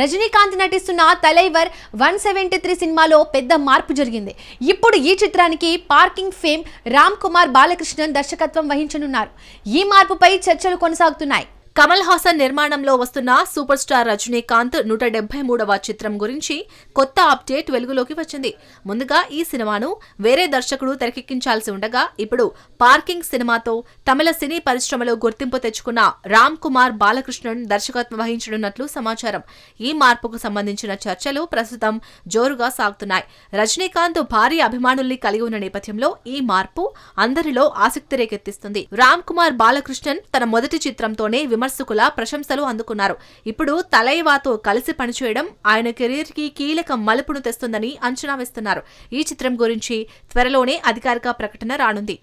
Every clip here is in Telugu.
రజనీకాంత్ నటిస్తున్న తలైవర్ వన్ సెవెంటీ త్రీ సినిమాలో పెద్ద మార్పు జరిగింది. ఇప్పుడు ఈ చిత్రానికి పార్కింగ్ ఫేమ్ రామ్ కుమార్ బాలకృష్ణన్ దర్శకత్వం వహించనున్నారు. ఈ మార్పుపై చర్చలు కొనసాగుతున్నాయి. కమల్ హాసన్ నిర్మాణంలో వస్తున్న సూపర్ స్టార్ రజనీకాంత్ నూట డెబ్బై మూడవ చిత్రం గురించి కొత్త అప్డేట్ వెలుగులోకి వచ్చింది. ముందుగా ఈ సినిమాను వేరే దర్శకుడు తెరకెక్కించాల్సి ఉండగా ఇప్పుడు పార్కింగ్ సినిమాతో తమిళ సినీ పరిశ్రమలో గుర్తింపు తెచ్చుకున్న రామ్ కుమార్ బాలకృష్ణన్ దర్శకత్వం వహించనున్నట్లు సమాచారం. ఈ మార్పుకు సంబంధించిన చర్చలు ప్రస్తుతం జోరుగా సాగుతున్నాయి. రజనీకాంత్ భారీ అభిమానుల్ని కలిగి ఉన్న నేపథ్యంలో ఈ మార్పు అందరిలో ఆసక్తి రేకెత్తిస్తుంది. రామ్ కుమార్ బాలకృష్ణన్ తన మొదటి చిత్రంతోనే విమర్శకుల ప్రశంసలు అందుకున్నారు. ఇప్పుడు తలైవాతో కలిసి పనిచేయడం ఆయన కెరీర్కి కీలక మలుపును తెస్తుందని అంచనా వేస్తున్నారు. ఈ చిత్రం గురించి త్వరలోనే అధికారిక ప్రకటన రానుంది.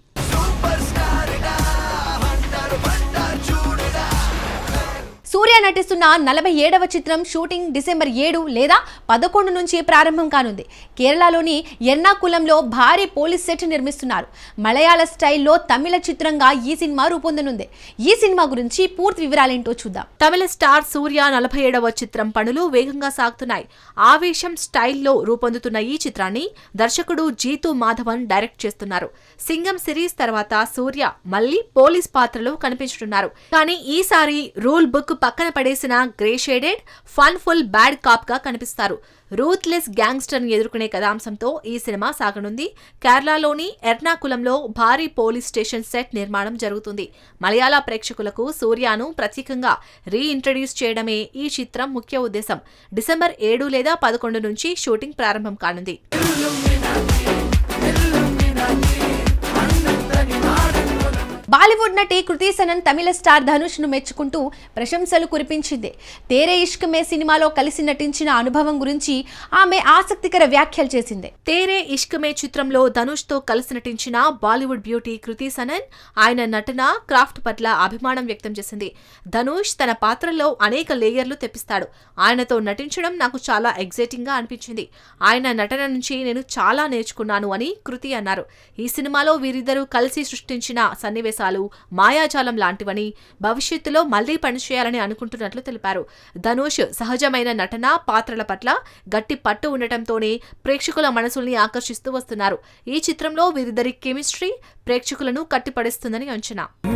సూర్య నటిస్తున్న నలభై ఏడవ చిత్రం షూటింగ్ డిసెంబర్ ఏడు లేదా పదకొండు నుంచి ప్రారంభం కానుంది. కేరళలోని ఎర్నాకులంలో భారీ పోలీస్ సెట్ నిర్మిస్తున్నారు. మలయాళ స్టైల్లో తమిళ చిత్రంగా ఈ సినిమా రూపొందనుంది. ఈ సినిమా గురించి పూర్తి వివరాలేంటో చూద్దాం. తమిళ స్టార్ సూర్య నలభై ఏడవ చిత్రం పనులు వేగంగా సాగుతున్నాయి. ఆవేశం స్టైల్లో రూపొందుతున్న ఈ చిత్రాన్ని దర్శకుడు జీతు మాధవన్ డైరెక్ట్ చేస్తున్నారు. సింగం సిరీస్ తర్వాత సూర్య మళ్ళీ పోలీస్ పాత్రలో కనిపించనున్నారు. కానీ ఈసారి రూల్ బుక్ పక్కన పడేసిన grey shaded fun full bad కాప్గా కనిపిస్తారు. రూత్లెస్ గ్యాంగ్స్టర్ని ఎదుర్కొనే కథాంశంతో ఈ సినిమా సాగనుంది. కేరళలోని ఎర్నాకులంలో భారీ పోలీస్ స్టేషన్ సెట్ నిర్మాణం జరుగుతుంది. మలయాళ ప్రేక్షకులకు సూర్యాను ప్రత్యేకంగా రీఇంట్రడ్యూస్ చేయడమే ఈ చిత్రం ముఖ్య ఉద్దేశం. డిసెంబర్ ఏడు లేదా పదకొండు నుంచి షూటింగ్ ప్రారంభం కానుంది. బాలీవుడ్ నటి కృతి సనన్ తమిళ స్టార్ ధనుష్ను మెచ్చుకుంటూ ప్రశంసలు కురిపించింది. తేరే ఇష్క్ మే సినిమాలో కలిసి నటించిన అనుభవం గురించి ఆమె ఆసక్తికర వ్యాఖ్యలు చేసింది. తేరే ఇష్క్ మే చిత్రంలో ధనుష్తో కలిసి నటించిన బాలీవుడ్ బ్యూటీ కృతి సనన్ ఆయన నటన క్రాఫ్ట్ పట్ల అభిమానం వ్యక్తం చేసింది. ధనుష్ తన పాత్రలో అనేక లేయర్లు తెప్పిస్తాడు. ఆయనతో నటించడం నాకు చాలా ఎగ్జైటింగ్గా అనిపించింది. ఆయన నటన నుంచి నేను చాలా నేర్చుకున్నాను అని కృతి అన్నారు. ఈ సినిమాలో వీరిద్దరూ కలిసి సృష్టించిన సన్నివేశాలు మాయాజాలం లాంటివని భవిష్యత్తులో మళ్ళీ పనిచేయాలని అనుకుంటున్నట్లు తెలిపారు. ధనుష్ సహజమైన నటన పాత్రల పట్ల గట్టి పట్టు ఉండటంతోనే ప్రేక్షకుల మనసుల్ని ఆకర్షిస్తూ వస్తున్నారు. ఈ చిత్రంలో వీరిద్దరి కెమిస్ట్రీ ప్రేక్షకులను కట్టిపడేస్తుందని అంచనా.